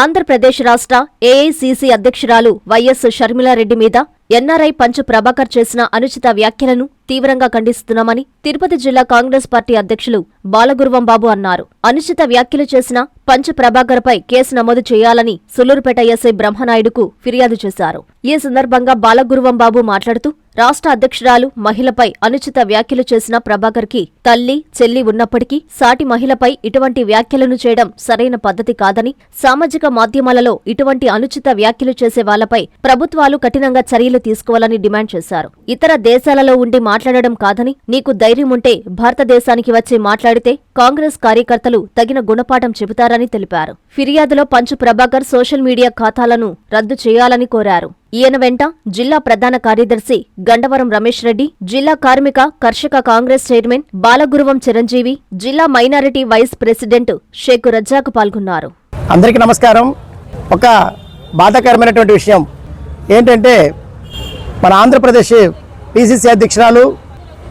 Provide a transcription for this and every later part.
ఆంధ్రప్రదేశ్ రాష్ట్ర ఏఐసీసీ అధ్యక్షురాలు వైఎస్ షర్మిలారెడ్డి మీద ఎన్ఆర్ఐ పంచు ప్రభాకర్ చేసిన అనుచిత వ్యాఖ్యలను తీవ్రంగా ఖండిస్తున్నామని తిరుపతి జిల్లా కాంగ్రెస్ పార్టీ అధ్యక్షులు బాలగురువం బాబు అన్నారు. అనుచిత వ్యాఖ్యలు చేసిన పంచు ప్రభాకర్పై కేసు నమోదు చేయాలని సులూరుపేట ఎస్ఐ బ్రహ్మనాయుడుకు ఫిర్యాదు చేశారు. ఈ సందర్భంగా బాలగురువం బాబు మాట్లాడుతూ రాష్ట్ర అధ్యక్షురాలు మహిళపై అనుచిత వ్యాఖ్యలు చేసిన ప్రభాకర్కి తల్లి చెల్లి ఉన్నప్పటికీ సాటి మహిళపై ఇటువంటి వ్యాఖ్యలను చేయడం సరైన పద్ధతి కాదని సామాజిక మాధ్యమాలలో ఇటువంటి అనుచిత వ్యాఖ్యలు చేసే వాళ్ళపై ప్రభుత్వాలు కఠినంగా చర్యలు తీసుకోవాలని డిమాండ్ చేశారు. ఇతర దేశాలలో ఉండి మాట్లాడడం కాదని నీకు ధైర్యం ఉంటే భారతదేశానికి వచ్చి మాట్లాడితే కాంగ్రెస్ కార్యకర్తలు తగిన గుణపాఠం చెబుతారని తెలిపారు. ఫిర్యాదులో పంచు ప్రభాకర్ సోషల్ మీడియా ఖాతాలను రద్దు చేయాలని కోరారు. ఈయన వెంట జిల్లా ప్రధాన కార్యదర్శి గండవరం రమేష్ రెడ్డి జిల్లా కార్మిక కర్షక కాంగ్రెస్ చైర్మన్ బాలగురువం చిరంజీవి జిల్లా minority vice president Sheikh Razzaq పాల్గొన్నారు. అందరికీ నమస్కారం. ఒక బాధాకరమైనటువంటి విషయం ఏంటంటే మన ఆంధ్రప్రదేశ్ పిసిసి అధ్యక్షురాలు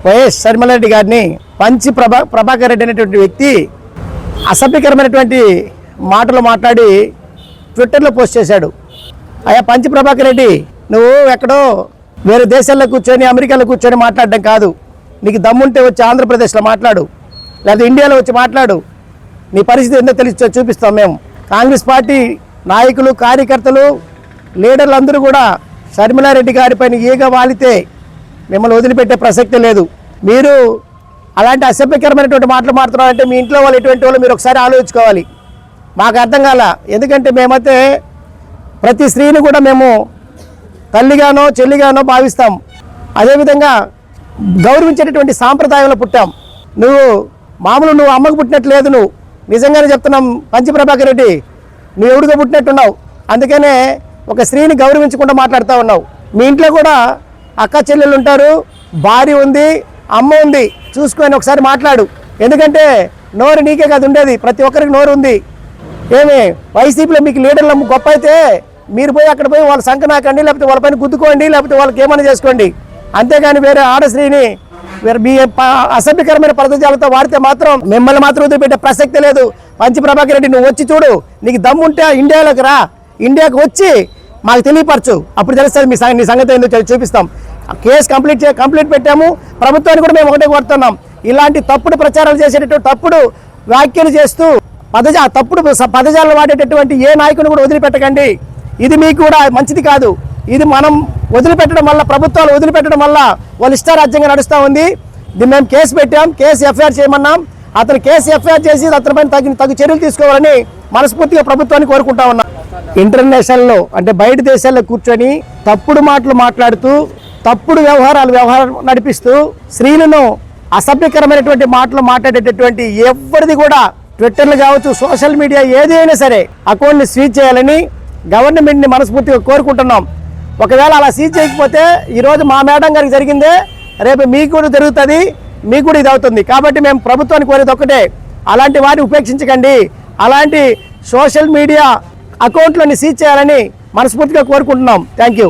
వైఎస్ శర్మలారెడ్డి గారిని పంచి ప్రభా ప్రభాకర్ రెడ్డి అనేటువంటి వ్యక్తి అసభ్యకరమైనటువంటి మాటలు మాట్లాడి ట్విట్టర్లో పోస్ట్ చేశాడు. అయ్యా పంచి ప్రభాకర్ రెడ్డి నువ్వు ఎక్కడో వేరే దేశాల్లో కూర్చొని అమెరికాలో కూర్చొని మాట్లాడడం కాదు. నీకు దమ్ముంటే వచ్చి ఆంధ్రప్రదేశ్లో మాట్లాడు. లేదా ఇండియాలో వచ్చి మాట్లాడు. నీ పరిస్థితి ఏందో తెలిసి చూపిస్తాం మేము. కాంగ్రెస్ పార్టీ నాయకులు కార్యకర్తలు లీడర్లు అందరూ కూడా షర్మిలారెడ్డి గారిపైన ఈగ వాలితే మిమ్మల్ని వదిలిపెట్టే ప్రసక్తి లేదు. మీరు అలాంటి అసభ్యకరమైనటువంటి మాటలు మాట్లాడాలంటే మీ ఇంట్లో వాళ్ళు ఎటువంటి వాళ్ళు మీరు ఒకసారి ఆలోచించుకోవాలి. మాకు అర్థం కాల? ఎందుకంటే మేమైతే ప్రతి స్త్రీని కూడా మేము తల్లిగానో చెల్లిగానో భావిస్తాం. అదేవిధంగా గౌరవించేటటువంటి సాంప్రదాయంలో పుట్టాం. నువ్వు మామూలు నువ్వు అమ్మకు పుట్టినట్టు లేదు నువ్వు. నిజంగానే చెప్తున్నాం పంచి ప్రభాకర్ రెడ్డి నువ్వు ఎవడిగా పుట్టినట్టున్నావు? అందుకనే ఒక స్త్రీని గౌరవించకుండా మాట్లాడుతూ ఉన్నావు. మీ ఇంట్లో కూడా అక్క చెల్లెలు ఉంటారు భార్య ఉంది అమ్మ ఉంది. చూసుకొని ఒకసారి మాట్లాడు. ఎందుకంటే నోరు నీకే కాదు ఉండేది. ప్రతి ఒక్కరికి నోరు ఉంది. ఏమి? వైసీపీలో మీకు లీడర్లు గొప్ప అయితే మీరు పోయి అక్కడ పోయి వాళ్ళ సంఖ నాకండి లేకపోతే వాళ్ళపైన గుద్దుకోండి లేకపోతే వాళ్ళకి ఏమైనా చేసుకోండి. అంతేగాని వేరే ఆడశ్రీని మీ అసభ్యకరమైన పదజాలతో వాడితే మాత్రం మిమ్మల్ని మాత్రం వదిలిపెట్టే ప్రసక్తి లేదు. పంచి ప్రభాకర్ రెడ్డి నువ్వు వచ్చి చూడు నీకు దమ్ముంటే ఇండియాలోకి రా. ఇండియాకి వచ్చి మాకు తెలియపరచు. అప్పుడు తెలుస్తుంది మీ నీ సంగతి ఏందో చూపిస్తాం. కేసు కంప్లీట్ చే కంప్లీట్ పెట్టాము. ప్రభుత్వాన్ని కూడా మేము ఒకటే కోరుతున్నాం. ఇలాంటి తప్పుడు ప్రచారాలు చేసేటటువంటి తప్పుడు వ్యాఖ్యలు చేస్తూ పదజా తప్పుడు పదజాలను వాడేటటువంటి ఏ నాయకుని కూడా వదిలిపెట్టకండి. ఇది మీకు కూడా మంచిది కాదు. ఇది మనం వదిలిపెట్టడం వల్ల ప్రభుత్వాలు వదిలిపెట్టడం వల్ల వాళ్ళు ఇష్టారాజ్యంగా నడుస్తూ ఉంది. దీన్ని మేము కేసు పెట్టాం కేసు ఎఫ్ఐఆర్ చేయమన్నాం. అతను కేసు ఎఫ్ఐఆర్ చేసి అతనిపైన తగిన తగు చర్యలు తీసుకోవాలని మనస్ఫూర్తిగా ప్రభుత్వాన్ని కోరుకుంటా ఉన్నాం. ఇంటర్నేషనల్లో అంటే బయట దేశాల్లో కూర్చొని తప్పుడు మాటలు మాట్లాడుతూ తప్పుడు వ్యవహారాలు వ్యవహారం నడిపిస్తూ స్త్రీలను అసభ్యకరమైనటువంటి మాటలు మాట్లాడేటటువంటి ఎవరిది కూడా ట్విట్టర్లు కావచ్చు సోషల్ మీడియా ఏదైనా సరే అకౌంట్ని స్వీచ్ చేయాలని గవర్నమెంట్ని మనస్ఫూర్తిగా కోరుకుంటున్నాం. ఒకవేళ అలా సీజ్ చేయకపోతే ఈరోజు మా మేడం గారికి జరిగిందే రేపు మీకు కూడా జరుగుతుంది మీకు కూడా ఇది అవుతుంది కాబట్టి మేము ప్రభుత్వానికి కోరేది ఒక్కటే అలాంటి వారిని ఉపేక్షించకండి. అలాంటి సోషల్ మీడియా అకౌంట్లని సీజ్ చేయాలని మనస్ఫూర్తిగా కోరుకుంటున్నాం. Thank you.